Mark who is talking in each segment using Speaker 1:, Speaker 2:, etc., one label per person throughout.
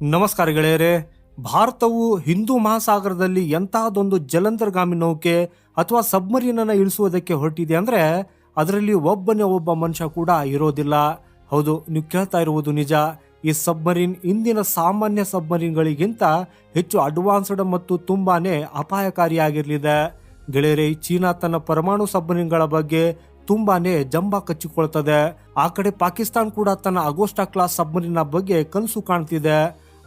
Speaker 1: ನಮಸ್ಕಾರ ಗೆಳೆಯರೇ, ಭಾರತವು ಹಿಂದೂ ಮಹಾಸಾಗರದಲ್ಲಿ ಎಂತಹದೊಂದು ಜಲಂತರ್ಗಾಮಿ ನೌಕೆ ಅಥವಾ ಸಬ್ಮರೀನನ್ನು ಇಳಿಸುವುದಕ್ಕೆ ಹೊರಟಿದೆ ಅಂದರೆ ಅದರಲ್ಲಿ ಒಬ್ಬನೇ ಒಬ್ಬ ಮನುಷ್ಯ ಕೂಡ ಇರೋದಿಲ್ಲ. ಹೌದು, ನೀವು ಕೇಳ್ತಾ ಇರುವುದು ನಿಜ. ಈ ಸಬ್ಮರೀನ್ ಇಂದಿನ ಸಾಮಾನ್ಯ ಸಬ್ಮರೀನ್ಗಳಿಗಿಂತ ಹೆಚ್ಚು ಅಡ್ವಾನ್ಸ್ಡ್ ಮತ್ತು ತುಂಬಾನೇ ಅಪಾಯಕಾರಿಯಾಗಿರಲಿದೆ. ಗೆಳೆಯರೇ, ಚೀನಾ ತನ್ನ ಪರಮಾಣು ಸಬ್ಮರೀನ್ಗಳ ಬಗ್ಗೆ ತುಂಬಾನೇ ಜಂಬ ಕಚ್ಚಿಕೊಳ್ತದೆ ಆ ಕಡೆ ಪಾಕಿಸ್ತಾನ್ ಕೂಡ ತನ್ನ ಅಗೋಸ್ಟಾ ಕ್ಲಾಸ್ ಸಬ್ಮರೀನ್ ಬಗ್ಗೆ ಕನಸು ಕಾಣ್ತಿದೆ.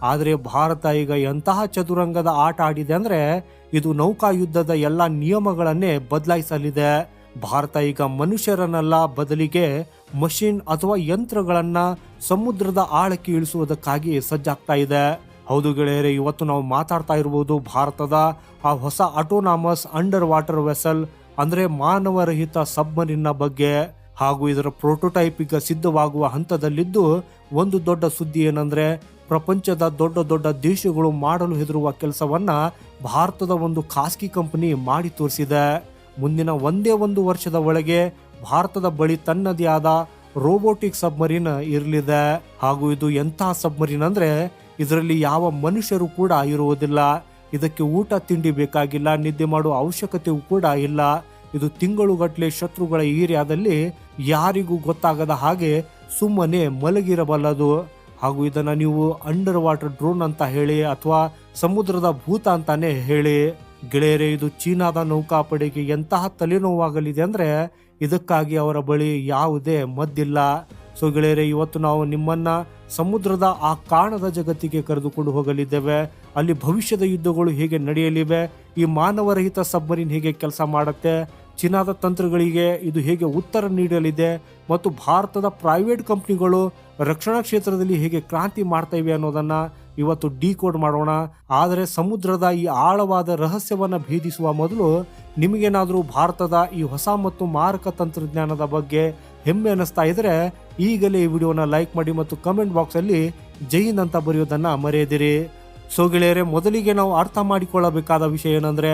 Speaker 1: ಆದರೆ ಭಾರತ ಈಗ ಎಂತಹ ಚದುರಂಗದ ಆಟ ಆಡಿದೆ ಅಂದ್ರೆ ಇದು ನೌಕಾ ಯುದ್ಧದ ಎಲ್ಲ ನಿಯಮಗಳನ್ನೇ ಬದಲಾಯಿಸಲಿದೆ. ಭಾರತ ಈಗ ಮನುಷ್ಯರನ್ನೆಲ್ಲ, ಬದಲಿಗೆ ಮಷಿನ್ ಅಥವಾ ಯಂತ್ರಗಳನ್ನ ಸಮುದ್ರದ ಆಳಕ್ಕೆ ಇಳಿಸುವುದಕ್ಕಾಗಿ ಸಜ್ಜಾಗ್ತಾ ಇದೆ. ಹೌದು ಗೆಳೆಯರೆ, ಇವತ್ತು ನಾವು ಮಾತಾಡ್ತಾ ಇರಬಹುದು ಭಾರತದ ಆ ಹೊಸ ಆಟೋನಾಮಸ್ ಅಂಡರ್ ವಾಟರ್ ವೆಸಲ್ ಅಂದ್ರೆ ಮಾನವರಹಿತ ಸಬ್ಮರಿನ್ನ ಬಗ್ಗೆ. ಹಾಗೂ ಇದರ ಪ್ರೋಟೋಟೈಪ್ ಈಗ ಸಿದ್ಧವಾಗುವ ಹಂತದಲ್ಲಿದ್ದು ಒಂದು ದೊಡ್ಡ ಸುದ್ದಿ ಏನಂದ್ರೆ ಪ್ರಪಂಚದ ದೊಡ್ಡ ದೊಡ್ಡ ದೇಶಗಳು ಮಾಡಲು ಹೆದರುವ ಕೆಲಸವನ್ನ ಭಾರತದ ಒಂದು ಖಾಸಗಿ ಕಂಪನಿ ಮಾಡಿ ತೋರಿಸಿದೆ. ಮುಂದಿನ ಒಂದೇ ಒಂದು ವರ್ಷದ ಒಳಗೆ ಭಾರತದ ಬಳಿ ತನ್ನದೇ ಆದ ರೋಬೋಟಿಕ್ ಸಬ್ಮರೀನ್ ಇರಲಿದೆ. ಹಾಗೂ ಇದು ಎಂತಹ ಸಬ್ಮರೀನ್ ಅಂದ್ರೆ ಇದರಲ್ಲಿ ಯಾವ ಮನುಷ್ಯರು ಕೂಡ ಇರುವುದಿಲ್ಲ. ಇದಕ್ಕೆ ಊಟ ತಿಂಡಿ ಬೇಕಾಗಿಲ್ಲ, ನಿದ್ದೆ ಮಾಡುವ ಅವಶ್ಯಕತೆಯೂ ಕೂಡ ಇಲ್ಲ. ಇದು ತಿಂಗಳುಗಟ್ಟಲೆ ಶತ್ರುಗಳ ಏರಿಯಾದಲ್ಲಿ ಯಾರಿಗೂ ಗೊತ್ತಾಗದ ಹಾಗೆ ಸುಮ್ಮನೆ ಮಲಗಿರಬಲ್ಲದು. ಹಾಗೂ ಇದನ್ನ ನೀವು ಅಂಡರ್ ವಾಟರ್ ಡ್ರೋನ್ ಅಂತ ಹೇಳಿ ಅಥವಾ ಸಮುದ್ರದ ಭೂತ ಅಂತಾನೆ ಹೇಳಿ. ಗೆಳೆಯರೇ, ಇದು ಚೀನಾದ ನೌಕಾಪಡೆಗೆ ಎಂತಹ ತಲೆನೋವಾಗಲಿದೆ ಅಂದ್ರೆ ಇದಕ್ಕಾಗಿ ಅವರ ಬಳಿ ಯಾವುದೇ ಮದ್ದಿಲ್ಲ. ಸೊ ಗೆಳೆಯರೆ, ಇವತ್ತು ನಾವು ನಿಮ್ಮನ್ನ ಸಮುದ್ರದ ಆ ಕಾಣದ ಜಗತ್ತಿಗೆ ಕರೆದುಕೊಂಡು ಹೋಗಲಿದ್ದೇವೆ. ಅಲ್ಲಿ ಭವಿಷ್ಯದ ಯುದ್ಧಗಳು ಹೇಗೆ ನಡೆಯಲಿವೆ, ಈ ಮಾನವರಹಿತ ಸಬ್ಮರೀನ್ ಹೇಗೆ ಕೆಲಸ ಮಾಡುತ್ತೆ ಚೀನಾದ ತಂತ್ರಗಳಿಗೆ ಇದು ಹೇಗೆ ಉತ್ತರ ನೀಡಲಿದೆ ಮತ್ತು ಭಾರತದ ಪ್ರೈವೇಟ್ ಕಂಪ್ನಿಗಳು ರಕ್ಷಣಾ ಕ್ಷೇತ್ರದಲ್ಲಿ ಹೇಗೆ ಕ್ರಾಂತಿ ಮಾಡ್ತಾ ಇವೆ ಅನ್ನೋದನ್ನ ಇವತ್ತು ಡಿಕೋಡ್ ಮಾಡೋಣ. ಆದರೆ ಸಮುದ್ರದ ಈ ಆಳವಾದ ರಹಸ್ಯವನ್ನು ಭೇದಿಸುವ ಮೊದಲು ನಿಮಗೇನಾದರೂ ಭಾರತದ ಈ ಹೊಸ ಮತ್ತು ಮಾರಕ ತಂತ್ರಜ್ಞಾನದ ಬಗ್ಗೆ ಹೆಮ್ಮೆ ಅನ್ನಿಸ್ತಾ ಇದ್ದರೆ ಈಗಲೇ ಈ ವಿಡಿಯೋನ ಲೈಕ್ ಮಾಡಿ ಮತ್ತು ಕಮೆಂಟ್ ಬಾಕ್ಸ್ ಅಲ್ಲಿ ಜೈ ಹಿಂದ್ ಅಂತ ಬರೆಯೋದನ್ನ ಮರೆಯದಿರಿ. ಸೊ ಗೆಳೆಯರೆ, ಮೊದಲಿಗೆ ನಾವು ಅರ್ಥ ಮಾಡಿಕೊಳ್ಳಬೇಕಾದ ವಿಷಯ ಏನಂದ್ರೆ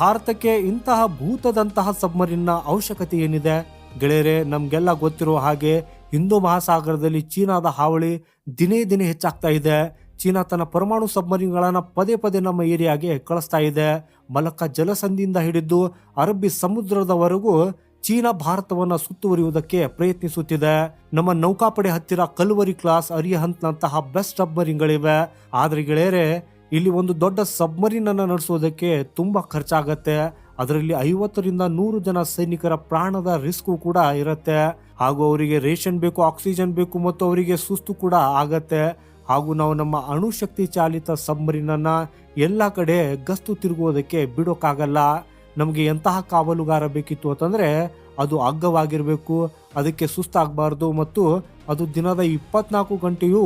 Speaker 1: ಭಾರತಕ್ಕೆ ಇಂತಹ ಭೂತದಂತಹ ಸಬ್ಮರಿನ್ನ ಅವಶ್ಯಕತೆ ಏನಿದೆ ಗೆಳೆಯರೆ, ನಮಗೆಲ್ಲ ಗೊತ್ತಿರೋ ಹಾಗೆ ಹಿಂದೂ ಮಹಾಸಾಗರದಲ್ಲಿ ಚೀನಾದ ಹಾವಳಿ ದಿನೇ ದಿನೇ ಹೆಚ್ಚಾಗ್ತಾ ಇದೆ. ಚೀನಾ ತನ್ನ ಪರಮಾಣು ಸಬ್ಮರಿನ್ಗಳನ್ನು ಪದೇ ಪದೇ ನಮ್ಮ ಏರಿಯಾಗೆ ಕಳಿಸ್ತಾ ಇದೆ. ಮಲಕ್ಕ ಜಲಸಂಧಿಯಿಂದ ಹಿಡಿದು ಅರಬ್ಬಿ ಸಮುದ್ರದವರೆಗೂ ಚೀನಾ ಭಾರತವನ್ನ ಸುತ್ತುವರಿಯುವುದಕ್ಕೆ ಪ್ರಯತ್ನಿಸುತ್ತಿದೆ. ನಮ್ಮ ನೌಕಾಪಡೆ ಹತ್ತಿರ ಕಲ್ವರಿ ಕ್ಲಾಸ್ ಅರಿಹಂತ್ನಂತಹ ಬೆಸ್ಟ್ ಸಬ್ಮರಿನ್ಗಳಿವೆ. ಆದರೆ ಗೆಳೆಯರೆ ಇಲ್ಲಿ ಒಂದು ದೊಡ್ಡ ಸಬ್ಮರೀನ್ ಅನ್ನು ನಡೆಸೋದಕ್ಕೆ ತುಂಬಾ ಖರ್ಚಾಗತ್ತೆ. ಅದರಲ್ಲಿ ಐವತ್ತರಿಂದ ನೂರು ಜನ ಸೈನಿಕರ ಪ್ರಾಣದ ರಿಸ್ಕ್ ಕೂಡ ಇರುತ್ತೆ. ಹಾಗೂ ಅವರಿಗೆ ರೇಷನ್ ಬೇಕು, ಆಕ್ಸಿಜನ್ ಬೇಕು ಮತ್ತು ಅವರಿಗೆ ಸುಸ್ತು ಕೂಡ ಆಗತ್ತೆ. ಹಾಗೂ ನಾವು ನಮ್ಮ ಅಣುಶಕ್ತಿ ಚಾಲಿತ ಸಬ್ಮರೀನ್ ಅನ್ನ ಎಲ್ಲ ಕಡೆ ಗಸ್ತು ತಿರುಗುವುದಕ್ಕೆ ಬಿಡೋಕ್ಕಾಗಲ್ಲ ನಮಗೆ ಎಂತಹ ಕಾವಲುಗಾರ ಬೇಕಿತ್ತು ಅಂತಂದ್ರೆ ಅದು ಅಗ್ಗವಾಗಿರಬೇಕು. ಅದಕ್ಕೆ ಸುಸ್ತಾಗಬಾರ್ದು ಮತ್ತು ಅದು ದಿನದ ಇಪ್ಪತ್ನಾಲ್ಕು ಗಂಟೆಯೂ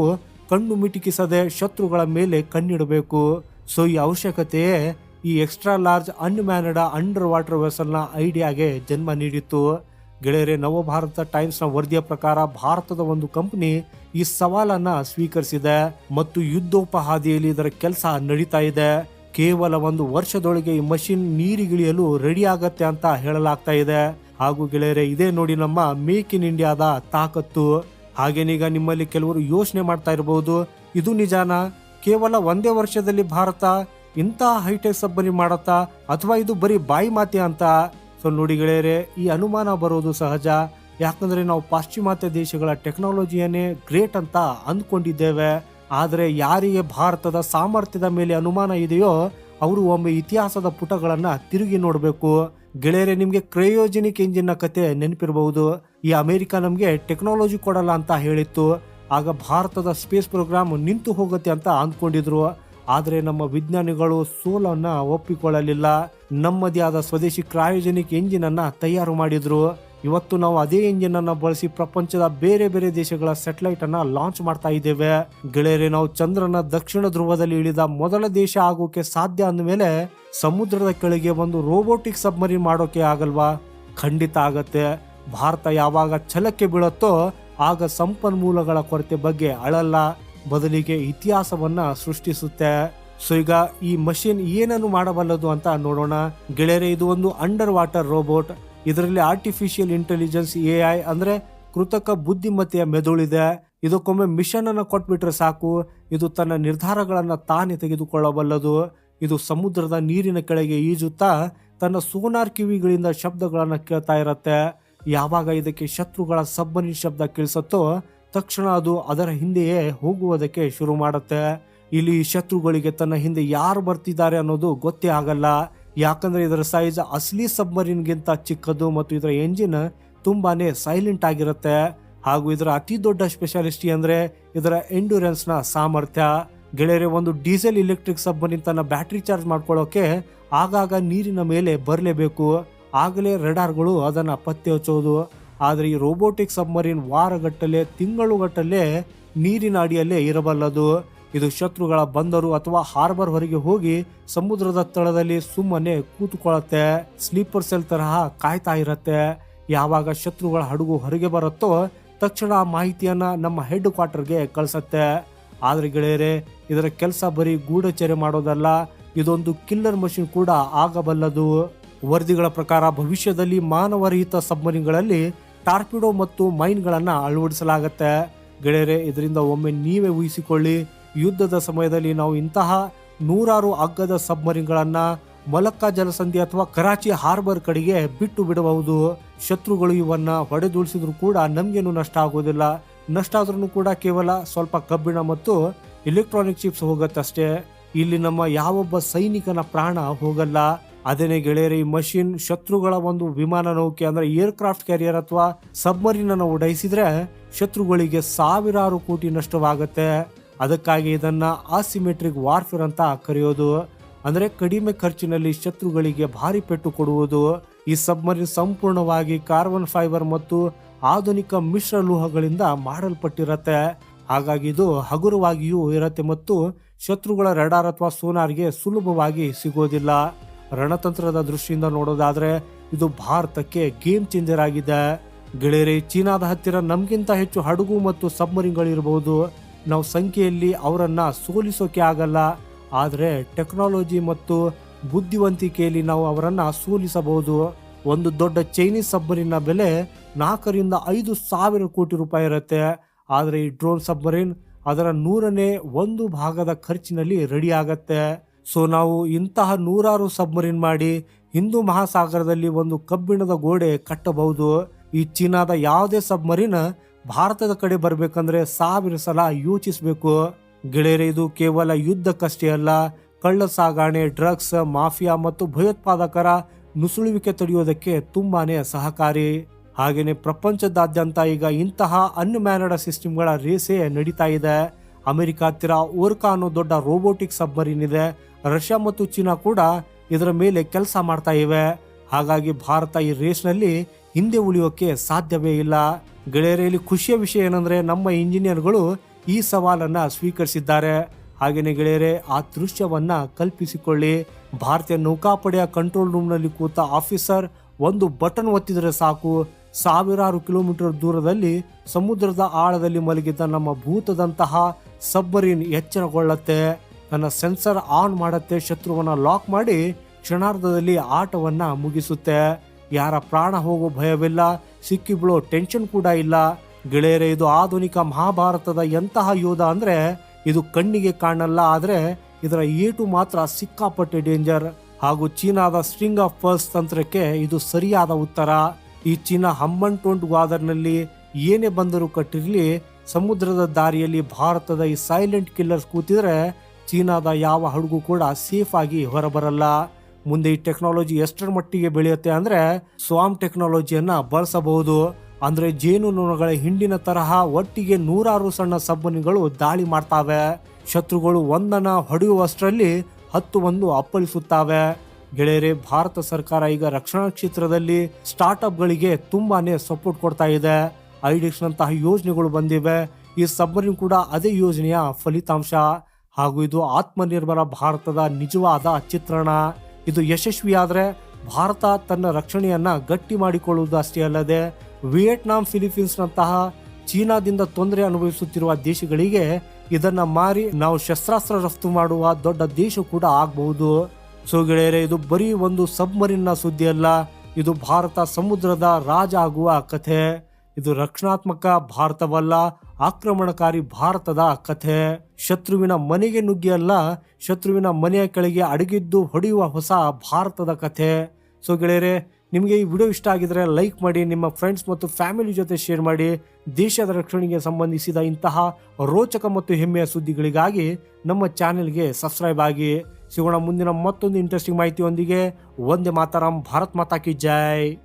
Speaker 1: ಕಣ್ಣು ಮಿಟುಕಿಸದೆ ಶತ್ರುಗಳ ಮೇಲೆ ಕಣ್ಣಿಡಬೇಕು. ಸೊ, ಈ ಅವಶ್ಯಕತೆಯೇ ಈ extra large unmanned under water ವೆಸಲ್ನ ಐಡಿಯಾಗೆ ಜನ್ಮ ನೀಡಿತ್ತು. ಗೆಳೆಯರೆ, ನವಭಾರತ ಟೈಮ್ಸ್ನ ವರದಿಯ ಪ್ರಕಾರ ಭಾರತದ ಒಂದು ಕಂಪನಿ ಈ ಸವಾಲನ್ನ ಸ್ವೀಕರಿಸಿದೆ ಮತ್ತು ಯುದ್ಧೋಪಹಾದಿಯಲ್ಲಿ ಇದರ ಕೆಲಸ ನಡೀತಾ ಇದೆ. ಕೇವಲ ಒಂದು ವರ್ಷದೊಳಗೆ ಈ ಮಷಿನ್ ನೀರಿಗಿಳಿಯಲು ರೆಡಿ ಆಗತ್ತೆ ಅಂತ ಹೇಳಲಾಗ್ತಾ ಇದೆ. ಹಾಗೂ ಗೆಳೆಯರೆ, ಇದೇ ನೋಡಿ ನಮ್ಮ ಮೇಕ್ ಇನ್ ಇಂಡಿಯಾದ ತಾಕತ್ತು. ಹಾಗೇನೀಗ ನಿಮ್ಮಲ್ಲಿ ಕೆಲವರು ಯೋಚನೆ ಮಾಡ್ತಾ ಇರಬಹುದು. ಇದು ನಿಜಾನ? ಕೇವಲ ಒಂದೇ ವರ್ಷದಲ್ಲಿ ಭಾರತ ಇಂತಹ ಹೈಟೆಕ್ ಸಬ್ಬರಿ ಮಾಡತ್ತಾ? ಅಥವಾ ಇದು ಬರೀ ಬಾಯಿ ಮಾತೆ ಅಂತ? ಸೊ ನೋಡಿ ಗೆಳೆಯರೆ, ಈ ಅನುಮಾನ ಬರೋದು ಸಹಜ. ಯಾಕಂದ್ರೆ ನಾವು ಪಾಶ್ಚಿಮಾತ್ಯ ದೇಶಗಳ ಟೆಕ್ನಾಲಜಿಯನ್ನೇ ಗ್ರೇಟ್ ಅಂತ ಅಂದ್ಕೊಂಡಿದ್ದೇವೆ. ಆದರೆ ಯಾರಿಗೆ ಭಾರತದ ಸಾಮರ್ಥ್ಯದ ಮೇಲೆ ಅನುಮಾನ ಇದೆಯೋ, ಅವರು ಒಮ್ಮೆ ಇತಿಹಾಸದ ಪುಟಗಳನ್ನು ತಿರುಗಿ ನೋಡಬೇಕು. ಗೆಳೆಯರೆ, ನಿಮಗೆ ಕ್ರಯೋಜೆನಿಕ್ ಇಂಜಿನ್ನ ಕತೆ ನೆನಪಿರಬಹುದು. ಈ ಅಮೆರಿಕ ನಮಗೆ ಟೆಕ್ನಾಲಜಿ ಕೊಡಲ್ಲ ಅಂತ ಹೇಳಿತ್ತು. ಆಗ ಭಾರತದ ಸ್ಪೇಸ್ ಪ್ರೋಗ್ರಾಮ್ ನಿಂತು ಹೋಗುತ್ತೆ ಅಂತ ಅಂದ್ಕೊಂಡಿದ್ರು. ಆದರೆ ನಮ್ಮ ವಿಜ್ಞಾನಿಗಳು ಸೋಲನ್ನ ಒಪ್ಪಿಕೊಳ್ಳಲಿಲ್ಲ. ನಮ್ಮದೇ ಆದ ಸ್ವದೇಶಿ ಕ್ರಯೋಜೆನಿಕ್ ಇಂಜಿನ್ ಅನ್ನ ತಯಾರು ಮಾಡಿದ್ರು. ಇವತ್ತು ನಾವು ಅದೇ ಇಂಜಿನ್ ಅನ್ನ ಬಳಸಿ ಪ್ರಪಂಚದ ಬೇರೆ ಬೇರೆ ದೇಶಗಳ ಸೆಟಲೈಟ್ ಅನ್ನ ಲಾಂಚ್ ಮಾಡ್ತಾ ಇದ್ದೇವೆ. ಗೆಳೆಯರೆ, ನಾವು ಚಂದ್ರನ ದಕ್ಷಿಣ ಧ್ರುವದಲ್ಲಿ ಇಳಿದ ಮೊದಲ ದೇಶ ಆಗೋಕೆ ಸಾಧ್ಯ ಅಂದಮೇಲೆ ಸಮುದ್ರದ ಕೆಳಗೆ ಒಂದು ರೋಬೋಟಿಕ್ ಸಬ್ಮರಿನ್ ಮಾಡೋಕೆ ಆಗಲ್ವಾ? ಖಂಡಿತ ಆಗತ್ತೆ. ಭಾರತ ಯಾವಾಗ ಛಲಕ್ಕೆ ಬೀಳತ್ತೋ ಆಗ ಸಂಪನ್ಮೂಲಗಳ ಕೊರತೆ ಬಗ್ಗೆ ಅಳಲ್ಲ. ಬದಲಿಗೆ ಇತಿಹಾಸವನ್ನ ಸೃಷ್ಟಿಸುತ್ತೆ. ಸೊ ಈಗ ಈ ಮಷಿನ್ ಏನನ್ನು ಮಾಡಬಲ್ಲದು ಅಂತ ನೋಡೋಣ. ಗೆಳೆಯರೆ, ಇದು ಒಂದು ಅಂಡರ್ ವಾಟರ್ ರೋಬೋಟ್. ಇದರಲ್ಲಿ ಆರ್ಟಿಫಿಷಿಯಲ್ ಇಂಟೆಲಿಜೆನ್ಸ್ ಎ ಐ ಅಂದ್ರೆ ಕೃತಕ ಬುದ್ಧಿಮತ್ತೆಯ ಮೆದುಳಿದೆ. ಇದಕ್ಕೊಮ್ಮೆ ಮಿಷನ್ ಅನ್ನು ಕೊಟ್ಬಿಟ್ರೆ ಸಾಕು. ಇದು ತನ್ನ ನಿರ್ಧಾರಗಳನ್ನು ತಾನೇ ತೆಗೆದುಕೊಳ್ಳಬಲ್ಲದು. ಇದು ಸಮುದ್ರದ ನೀರಿನ ಕೆಳಗೆ ಈಜುತ್ತಾ ತನ್ನ ಸೋನಾರ್ ಕಿವಿಗಳಿಂದ ಶಬ್ದಗಳನ್ನು ಕೇಳ್ತಾ ಇರತ್ತೆ. ಯಾವಾಗ ಇದಕ್ಕೆ ಶತ್ರುಗಳ ಸಬ್ಬನಿ ಶಬ್ದ ಕೇಳಿಸುತ್ತೋ ತಕ್ಷಣ ಅದು ಅದರ ಹಿಂದೆಯೇ ಹೋಗುವುದಕ್ಕೆ ಶುರು ಮಾಡುತ್ತೆ. ಇಲ್ಲಿ ಶತ್ರುಗಳಿಗೆ ತನ್ನ ಹಿಂದೆ ಯಾರು ಬರ್ತಿದ್ದಾರೆ ಅನ್ನೋದು ಗೊತ್ತೇ ಆಗಲ್ಲ. ಯಾಕಂದ್ರೆ ಇದರ ಸೈಜ್ ಅಸಲಿ ಸಬ್ಮರೀನ್ಗಿಂತ ಚಿಕ್ಕದು ಮತ್ತು ಇದರ ಎಂಜಿನ್ ತುಂಬಾನೇ ಸೈಲೆಂಟ್ ಆಗಿರುತ್ತೆ. ಹಾಗೂ ಇದರ ಅತಿ ದೊಡ್ಡ ಸ್ಪೆಷಾಲಿಸ್ಟಿ ಅಂದ್ರೆ ಇದರ ಎಂಡ್ಯೂರೆನ್ಸ್ನ ಸಾಮರ್ಥ್ಯ. ಗೆಳೆಯರೆ, ಒಂದು ಡೀಸೆಲ್ ಇಲೆಕ್ಟ್ರಿಕ್ ಸಬ್ಮರೀನ್ ತನ್ನ ಬ್ಯಾಟ್ರಿ ಚಾರ್ಜ್ ಮಾಡ್ಕೊಳ್ಳೋಕೆ ಆಗಾಗ ನೀರಿನ ಮೇಲೆ ಬರಲೇಬೇಕು. ಆಗಲೇ ರೆಡಾರ್ಗಳು ಅದನ್ನ ಪತ್ತೆ ಹಚ್ಚೋದು. ಆದರೆ ಈ ರೋಬೋಟಿಕ್ ಸಬ್ಮರೀನ್ ವಾರಗಟ್ಟಲೆ, ತಿಂಗಳುಗಟ್ಟಲೆ ನೀರಿನ ಅಡಿಯಲ್ಲೇ ಇರಬಲ್ಲದು. ಇದು ಶತ್ರುಗಳ ಬಂದರು ಅಥವಾ ಹಾರ್ಬರ್ ಹೊರಗೆ ಹೋಗಿ ಸಮುದ್ರದ ತಳದಲ್ಲಿ ಸುಮ್ಮನೆ ಕೂತುಕೊಳ್ಳುತ್ತೆ. ಸ್ಲೀಪರ್ ಸೆಲ್ ತರಹ ಕಾಯ್ತಾ ಇರತ್ತೆ. ಯಾವಾಗ ಶತ್ರುಗಳ ಹಡಗು ಹೊರಗೆ ಬರುತ್ತೋ ತಕ್ಷಣ ಮಾಹಿತಿಯನ್ನ ನಮ್ಮ ಹೆಡ್ ಕ್ವಾರ್ಟರ್ಗೆ ಕಳಿಸತ್ತೆ. ಆದ್ರೆ ಗೆಳೆಯರೆ, ಇದರ ಕೆಲಸ ಬರೀ ಗೂಢಚರ್ಯ ಮಾಡೋದಲ್ಲ, ಇದೊಂದು ಕಿಲ್ಲರ್ ಮಷಿನ್ ಕೂಡ ಆಗಬಲ್ಲದು. ವರದಿಗಳ ಪ್ರಕಾರ ಭವಿಷ್ಯದಲ್ಲಿ ಮಾನವರಹಿತ ಸಬ್ಮರಿನ್ಗಳಲ್ಲಿ ಟಾರ್ಪಿಡೋ ಮತ್ತು ಮೈನ್ಗಳನ್ನು ಅಳವಡಿಸಲಾಗತ್ತೆ. ಗೆಳೆಯರೆ, ಇದರಿಂದ ಒಮ್ಮೆ ನೀವೇ ಊಹಿಸಿಕೊಳ್ಳಿ ಯುದ್ಧದ ಸಮಯದಲ್ಲಿ ನಾವು ಇಂತಹ ನೂರಾರು ಅಗ್ಗದ ಸಬ್ಮರಿನ್ಗಳನ್ನು ಮಲಕ್ಕಾ ಜಲಸಂಧಿ ಅಥವಾ ಕರಾಚಿ ಹಾರ್ಬರ್ ಕಡೆಗೆ ಬಿಟ್ಟು ಬಿಡಬಹುದು. ಶತ್ರುಗಳು ಇವನ್ನ ಹೊಡೆದುಳಿಸಿದ್ರು ಕೂಡ ನಮಗೇನು ನಷ್ಟ ಆಗೋದಿಲ್ಲ. ನಷ್ಟ ಆದ್ರೂ ಕೂಡ ಕೇವಲ ಸ್ವಲ್ಪ ಕಬ್ಬಿಣ ಮತ್ತು ಇಲೆಕ್ಟ್ರಾನಿಕ್ ಚಿಪ್ಸ್ ಹೋಗತ್ತಷ್ಟೇ. ಇಲ್ಲಿ ನಮ್ಮ ಯಾವೊಬ್ಬ ಸೈನಿಕನ ಪ್ರಾಣ ಹೋಗಲ್ಲ. ಅದೇನೇ ಗೆಳೆಯರಿ ಮಷಿನ್ ಶತ್ರುಗಳ ಒಂದು ವಿಮಾನ ನೌಕೆ ಅಂದ್ರೆ ಏರ್ಕ್ರಾಫ್ಟ್ ಕ್ಯಾರಿಯರ್ ಅಥವಾ ಸಬ್ಮರಿನ್ ಅನ್ನು ಉಡಾಯಿಸಿದ್ರೆ ಶತ್ರುಗಳಿಗೆ ಸಾವಿರಾರು ಕೋಟಿ ನಷ್ಟವಾಗತ್ತೆ. ಅದಕ್ಕಾಗಿ ಇದನ್ನು ಆಸಿಮೆಟ್ರಿಕ್ ವಾರ್ಫೇರ್ ಅಂತ ಕರೆಯೋದು, ಅಂದರೆ ಕಡಿಮೆ ಖರ್ಚಿನಲ್ಲಿ ಶತ್ರುಗಳಿಗೆ ಭಾರಿ ಪೆಟ್ಟು ಕೊಡುವುದು. ಈ ಸಬ್ಮರಿನ್ ಸಂಪೂರ್ಣವಾಗಿ ಕಾರ್ಬನ್ ಫೈಬರ್ ಮತ್ತು ಆಧುನಿಕ ಮಿಶ್ರ ಲೋಹಗಳಿಂದ ಮಾಡಲ್ಪಟ್ಟಿರತ್ತೆ. ಹಾಗಾಗಿ ಇದು ಹಗುರವಾಗಿಯೂ ಇರತ್ತೆ ಮತ್ತು ಶತ್ರುಗಳ ರಡಾರ್ ಅಥವಾ ಸೋನಾರ್ಗೆ ಸುಲಭವಾಗಿ ಸಿಗೋದಿಲ್ಲ. ರಣತಂತ್ರದ ದೃಷ್ಟಿಯಿಂದ ನೋಡೋದಾದ್ರೆ ಇದು ಭಾರತಕ್ಕೆ ಗೇಮ್ ಚೇಂಜರ್ ಆಗಿದೆ. ಗೆಳೆಯರಿ, ಚೀನಾದ ಹತ್ತಿರ ನಮ್ಗಿಂತ ಹೆಚ್ಚು ಹಡಗು ಮತ್ತು ಸಬ್ಮರೀನ್ಗಳಿರಬಹುದು ನಾವು ಸಂಖ್ಯೆಯಲ್ಲಿ ಅವರನ್ನು ಸೋಲಿಸೋಕೆ ಆಗಲ್ಲ, ಆದರೆ ಟೆಕ್ನಾಲಜಿ ಮತ್ತು ಬುದ್ಧಿವಂತಿಕೆಯಲ್ಲಿ ನಾವು ಅವರನ್ನು ಸೋಲಿಸಬಹುದು. ಒಂದು ದೊಡ್ಡ ಚೈನೀಸ್ ಸಬ್ಮರೀನ್ನ ಬೆಲೆ ನಾಲ್ಕರಿಂದ ಐದು ಸಾವಿರ ಕೋಟಿ ರೂಪಾಯಿ ಇರುತ್ತೆ. ಆದರೆ ಈ ಡ್ರೋನ್ ಸಬ್ಮರೀನ್ ಅದರ ನೂರನೇ ಒಂದು ಭಾಗದ ಖರ್ಚಿನಲ್ಲಿ ರೆಡಿ ಆಗತ್ತೆ. ಸೊ ನಾವು ಇಂತಹ ನೂರಾರು ಸಬ್ಮರೀನ್ ಮಾಡಿ ಹಿಂದೂ ಮಹಾಸಾಗರದಲ್ಲಿ ಒಂದು ಕಬ್ಬಿಣದ ಗೋಡೆ ಕಟ್ಟಬಹುದು. ಈ ಚೀನಾದ ಯಾವುದೇ ಸಬ್ಮರೀನ್ ಭಾರತದ ಕಡೆ ಬರಬೇಕಂದ್ರೆ ಸಾವಿರ ಸಲ ಯೋಚಿಸಬೇಕು. ಗೆಳೆಯರೆ, ಇದು ಕೇವಲ ಯುದ್ಧಕ್ಕಷ್ಟೇ ಅಲ್ಲ. ಕಳ್ಳ ಸಾಗಾಣೆ, ಡ್ರಗ್ಸ್, ಮಾಫಿಯಾ ಮತ್ತು ಭಯೋತ್ಪಾದಕರ ನುಸುಳುವಿಕೆ ತಡೆಯೋದಕ್ಕೆ ತುಂಬಾನೇ ಸಹಕಾರಿ. ಹಾಗೆಯೇ ಪ್ರಪಂಚದಾದ್ಯಂತ ಈಗ ಇಂತಹ ಅನ್ಮ್ಯಾನಡ್ ಸಿಸ್ಟಮ್ಗಳ ರೇಸೇ ನಡೀತಾ ಇದೆ. ಅಮೆರಿಕ ಹತ್ತಿರ ಓರ್ಕಾ ಅನ್ನೋ ದೊಡ್ಡ ರೋಬೋಟಿಕ್ ಸಬ್ಮರೀನ್ ಇದೆ. ರಷ್ಯಾ ಮತ್ತು ಚೀನಾ ಕೂಡ ಇದರ ಮೇಲೆ ಕೆಲಸ ಮಾಡ್ತಾ ಇವೆ. ಹಾಗಾಗಿ ಭಾರತ ಈ ರೇಸ್ನಲ್ಲಿ ಹಿಂದೆ ಉಳಿಯೋಕೆ ಸಾಧ್ಯವೇ ಇಲ್ಲ. ಗೆಳೆಯರಲ್ಲಿ ಖುಷಿಯ ವಿಷಯ ಏನಂದ್ರೆ ನಮ್ಮ ಇಂಜಿನಿಯರ್ಗಳು ಈ ಸವಾಲನ್ನ ಸ್ವೀಕರಿಸಿದ್ದಾರೆ. ಹಾಗೆಯೇ ಗೆಳೆಯರೇ, ಆ ದೃಶ್ಯವನ್ನ ಕಲ್ಪಿಸಿಕೊಳ್ಳಿ. ಭಾರತೀಯ ನೌಕಾಪಡೆಯ ಕಂಟ್ರೋಲ್ ರೂಮ್ನಲ್ಲಿ ಕೂತ ಆಫೀಸರ್ ಒಂದು ಬಟನ್ ಒತ್ತಿದರೆ ಸಾಕು. ಸಾವಿರಾರು ಕಿಲೋಮೀಟರ್ ದೂರದಲ್ಲಿ ಸಮುದ್ರದ ಆಳದಲ್ಲಿ ಮಲಗಿದ್ದ ನಮ್ಮ ಭೂತದಂತಹ ಸಬ್ಮರೀನ್ ಎಚ್ಚರಗೊಳ್ಳುತ್ತೆ. ತನ್ನ ಸೆನ್ಸರ್ ಆನ್ ಮಾಡುತ್ತೆ, ಶತ್ರುವನ್ನ ಲಾಕ್ ಮಾಡಿ ಕ್ಷಣಾರ್ಧದಲ್ಲಿ ಆಟವನ್ನ ಮುಗಿಸುತ್ತೆ. ಯಾರ ಪ್ರಾಣ ಹೋಗೋ ಭಯವಿಲ್ಲ. ಸಿಕ್ಕಿ ಬೀಳೋ ಟೆನ್ಷನ್ ಕೂಡ ಇಲ್ಲ. ಗೆಳೆಯರೆ, ಇದು ಆಧುನಿಕ ಮಹಾಭಾರತದ ಎಂತಹ ಯೋಧ ಅಂದ್ರೆ ಇದು ಕಣ್ಣಿಗೆ ಕಾಣಲ್ಲ, ಆದರೆ ಇದರ ಏಟು ಮಾತ್ರ ಸಿಕ್ಕಾಪಟ್ಟೆ ಡೇಂಜರ್. ಹಾಗೂ ಚೀನಾದ ಸ್ಟ್ರಿಂಗ್ ಆಫ್ ಪರ್ಸ್ ತಂತ್ರಕ್ಕೆ ಇದು ಸರಿಯಾದ ಉತ್ತರ. ಈ ಚೀನಾ ಹಮ್ಮನ್ ಟೊಂಟ್ ಗ್ವಾದರ್ನಲ್ಲಿ ಏನೇ ಬಂದರೂ ಕಟ್ಟಿರಲಿ, ಸಮುದ್ರದ ದಾರಿಯಲ್ಲಿ ಭಾರತದ ಈ ಸೈಲೆಂಟ್ ಕಿಲ್ಲರ್ಸ್ ಕೂತಿದ್ರೆ ಚೀನಾದ ಯಾವ ಹಡಗು ಕೂಡ ಸೇಫ್ ಆಗಿ ಹೊರಬರಲ್ಲ. ಮುಂದೆ ಈ ಟೆಕ್ನಾಲಜಿ ಎಷ್ಟರ ಮಟ್ಟಿಗೆ ಬೆಳೆಯುತ್ತೆ ಅಂದ್ರೆ ಸ್ವಾಮ್ ಟೆಕ್ನಾಲಜಿಯನ್ನ ಬಳಸಬಹುದು. ಅಂದ್ರೆ ಜೇನುನೊಣಗಳ ಹಿಂಡಿನ ತರಹ ಒಟ್ಟಿಗೆ ನೂರಾರು ಸಣ್ಣ ಸಬ್ಬನಿಗಳು ದಾಳಿ ಮಾಡ್ತಾವೆ. ಶತ್ರುಗಳು ಒಂದನ್ನ ಹೊಡೆಯುವಷ್ಟರಲ್ಲಿ ಹತ್ತು ಒಂದು ಅಪ್ಪಳಿಸುತ್ತಾವೆ. ಗೆಳೆಯರೆ, ಭಾರತ ಸರ್ಕಾರ ಈಗ ರಕ್ಷಣಾ ಕ್ಷೇತ್ರದಲ್ಲಿ ಸ್ಟಾರ್ಟ್ಅಪ್ಗಳಿಗೆ ತುಂಬಾನೇ ಸಪೋರ್ಟ್ ಕೊಡ್ತಾ ಇದೆ. ಐಡಿಕ್ಸ್ ನಂತಹ ಯೋಜನೆಗಳು ಬಂದಿವೆ. ಈ ಸಬ್ಮರಿನ್ ಕೂಡ ಅದೇ ಯೋಜನೆಯ ಫಲಿತಾಂಶ. ಹಾಗೂ ಇದು ಆತ್ಮನಿರ್ಭರ ಭಾರತದ ನಿಜವಾದ ಚಿತ್ರಣ. ಇದು ಯಶಸ್ವಿಯಾದರೆ ಭಾರತ ತನ್ನ ರಕ್ಷಣೆಯನ್ನ ಗಟ್ಟಿ ಮಾಡಿಕೊಳ್ಳುವುದು ಅಷ್ಟೇ ಅಲ್ಲದೆ ವಿಯೆಟ್ನಾಂ ಫಿಲಿಪೀನ್ಸ್ನಂತಹ ಚೀನಾದಿಂದ ತೊಂದರೆ ಅನುಭವಿಸುತ್ತಿರುವ ದೇಶಗಳಿಗೆ ಇದನ್ನ ಮಾರಿ ನಾವು ಶಸ್ತ್ರಾಸ್ತ್ರ ರಫ್ತು ಮಾಡುವ ದೊಡ್ಡ ದೇಶ ಕೂಡ ಆಗಬಹುದು. ಸೊ ಗೆಳೆಯರೆ, ಇದು ಬರೀ ಒಂದು ಸಬ್ಮರಿನ್ನ ಸುದ್ದಿ ಅಲ್ಲ ಇದು ಭಾರತ ಸಮುದ್ರದ ರಾಜ ಆಗುವ ಕಥೆ. ಇದು ರಕ್ಷಣಾತ್ಮಕ ಭಾರತವಲ್ಲ, ಆಕ್ರಮಣಕಾರಿ ಭಾರತದ ಕಥೆ. ಶತ್ರುವಿನ ಮನೆಗೆ ನುಗ್ಗಿ ಅಲ್ಲ ಶತ್ರುವಿನ ಮನೆಯ ಕೆಳಗೆ ಅಡಗಿದ್ದು ಹೊಡೆಯುವ ಹೊಸ ಭಾರತದ ಕಥೆ. ಸೊ ಗೆಳೆಯರೆ, ನಿಮಗೆ ಈ ವಿಡಿಯೋ ಇಷ್ಟ ಆಗಿದ್ರೆ ಲೈಕ್ ಮಾಡಿ, ನಿಮ್ಮ ಫ್ರೆಂಡ್ಸ್ ಮತ್ತು ಫ್ಯಾಮಿಲಿ ಜೊತೆ ಶೇರ್ ಮಾಡಿ. ದೇಶದ ರಕ್ಷಣೆಗೆ ಸಂಬಂಧಿಸಿದ ಇಂತಹ ರೋಚಕ ಮತ್ತು ಹೆಮ್ಮೆಯ ಸುದ್ದಿಗಳಿಗಾಗಿ ನಮ್ಮ ಚಾನೆಲ್ಗೆ ಸಬ್ಸ್ಕ್ರೈಬ್ ಆಗಿ. ಸಿಗೋಣ ಮುಂದಿನ ಮತ್ತೊಂದು ಇಂಟ್ರೆಸ್ಟಿಂಗ್ ಮಾಹಿತಿಯೊಂದಿಗೆ. ಒಂದೇ ಮಾತಾರಾಮ್ ಭಾರತ್ ಮಾತಾ ಕಿ ಜೈ.